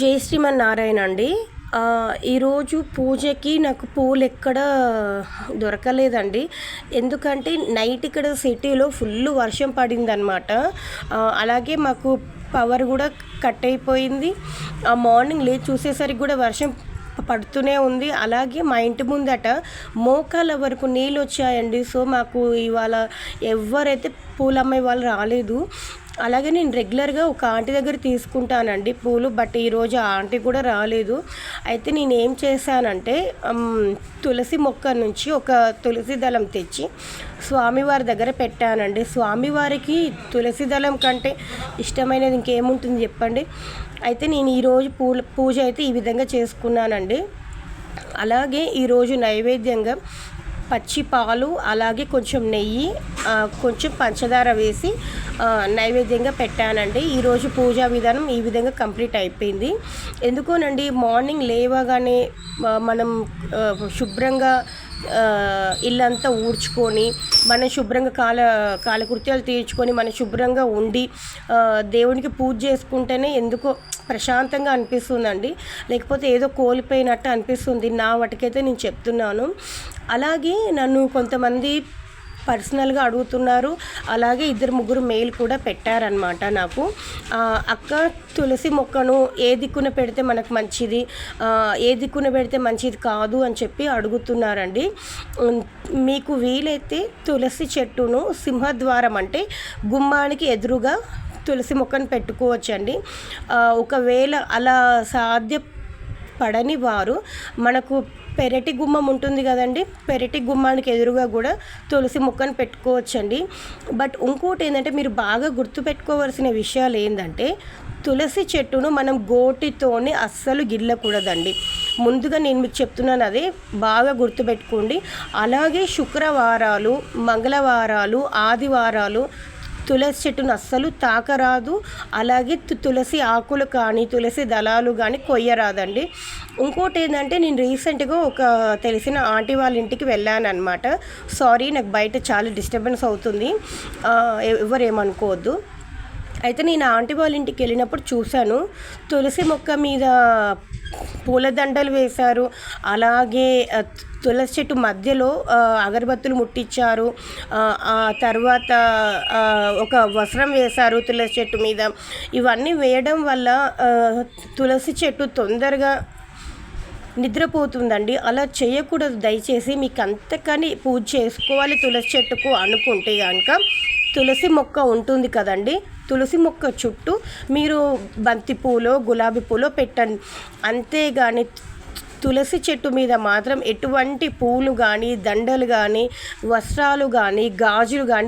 జై శ్రీమన్నారాయణ అండి. ఈరోజు పూజకి నాకు పూలు ఎక్కడ దొరకలేదండి. ఎందుకంటే నైట్ ఇక్కడ సిటీలో ఫుల్ వర్షం పడిందనమాట అలాగే మాకు పవర్ కూడా కట్ అయిపోయింది. ఆ మార్నింగ్ లేచి చూసేసరికి కూడా వర్షం పడుతూనే ఉంది. అలాగే మా ఇంటి ముందట మోకాల వరకు నీళ్ళు వచ్చాయండి. సో మాకు ఇవాళ ఎవరైతే పూలు వాళ్ళు రాలేదు. అలాగే నేను రెగ్యులర్గా ఒక ఆంటీ దగ్గర తీసుకుంటానండి పూలు బట్ ఈరోజు ఆ ఆంటీ కూడా రాలేదు. అయితే నేను ఏం చేశానంటే తులసి మొక్క నుంచి ఒక తులసి దళం తెచ్చి స్వామివారి దగ్గర పెట్టానండి. స్వామివారికి తులసి దళం కంటే ఇష్టమైనది ఇంకేముంటుంది చెప్పండి? అయితే నేను ఈరోజు పూల పూజ అయితే ఈ విధంగా చేసుకున్నానండి. అలాగే ఈరోజు నైవేద్యంగా పచ్చి పాలు అలాగే కొంచెం నెయ్యి కొంచెం పంచదార వేసి నైవేద్యంగా పెట్టానండి. ఈరోజు పూజా విధానం ఈ విధంగా కంప్లీట్ అయిపోయింది. ఎందుకోనండి మార్నింగ్ లేవగానే మనం శుభ్రంగా ఇల్లంతా ఊడ్చుకొని మనం శుభ్రంగా కాల కాలకృత్యాలు తీర్చుకొని మనం శుభ్రంగా ఉండి దేవునికి పూజ చేసుకుంటేనే ఎందుకో ప్రశాంతంగా అనిపిస్తుందండి. లేకపోతే ఏదో కోల్పోయినట్టు అనిపిస్తుంది. నా వాటికైతే నేను చెప్తున్నాను. అలాగే నన్ను కొంతమంది పర్సనల్గా అడుగుతున్నారు. అలాగే ఇద్దరు ముగ్గురు మెయిల్ కూడా పెట్టారనమాట నాకు. అక్క తులసి మొక్కను ఏ దిక్కున పెడితే మనకు మంచిది? ఏ దిక్కున పెడితే మంచిది కాదు అని చెప్పి అడుగుతున్నారండి. మీకు వీలైతే తులసి చెట్టును సింహద్వారం అంటే గుమ్మానికి ఎదురుగా తులసి మొక్కను పెట్టుకోవచ్చండి. ఒకవేళ అలా సాధ్య పడని వారు మనకు పెరటి గుమ్మం ఉంటుంది కదండి పెరటి గుమ్మానికి ఎదురుగా కూడా తులసి మొక్కను పెట్టుకోవచ్చండి. బట్ ఇంకోటి ఏంటంటే మీరు బాగా గుర్తుపెట్టుకోవాల్సిన విషయాలు ఏంటంటే తులసి చెట్టును మనం గోటితోని అస్సలు గిల్లకూడదండి. ముందుగా నేను మీకు చెప్తున్నాను అదే బాగా గుర్తుపెట్టుకోండి. అలాగే శుక్రవారాలు మంగళవారాలు ఆదివారాలు తులసి చెట్టును అస్సలు తాకరాదు. అలాగే తు- తులసి ఆకులు కానీ తులసి దళాలు కానీ కొయ్యరాదండి. ఇంకోటి ఏంటంటే నేను రీసెంట్గా ఒక తెలిసిన ఆంటీ వాళ్ళ ఇంటికి వెళ్ళాను అనమాట సారీ నాకు బయట చాలా డిస్టర్బెన్స్ అవుతుంది. ఎవరేమనుకోవద్దు. ఏమనుకోవద్దు అయితే నేను ఆంటీ వాళ్ళ ఇంటికి వెళ్ళినప్పుడు చూశాను. తులసి మొక్క మీద పూలదండలు వేశారు. అలాగే తులసి చెట్టు మధ్యలో అగరబత్తులు ముట్టించారు. ఆ, తర్వాత ఒక వస్త్రం వేశారు తులసి చెట్టు మీద. ఇవన్నీ వేయడం వల్ల తులసి చెట్టు తొందరగా నిద్రపోతుందండి. అలా చేయకూడదు. దయచేసి మీకు అంతకని పూజ చేసుకోవాలి తులసి చెట్టుకు అనుకుంటే కనుక తులసి మొక్క ఉంటుంది కదండి. తులసి మొక్క చుట్టూ మీరు బంతి పూలో గులాబీ పూలో పెట్టండి. అంతేగాని తులసి చెట్టు మీద మాత్రం ఎటువంటి పూలు కానీ దండలు కానీ వస్త్రాలు కానీ గాజులు కానీ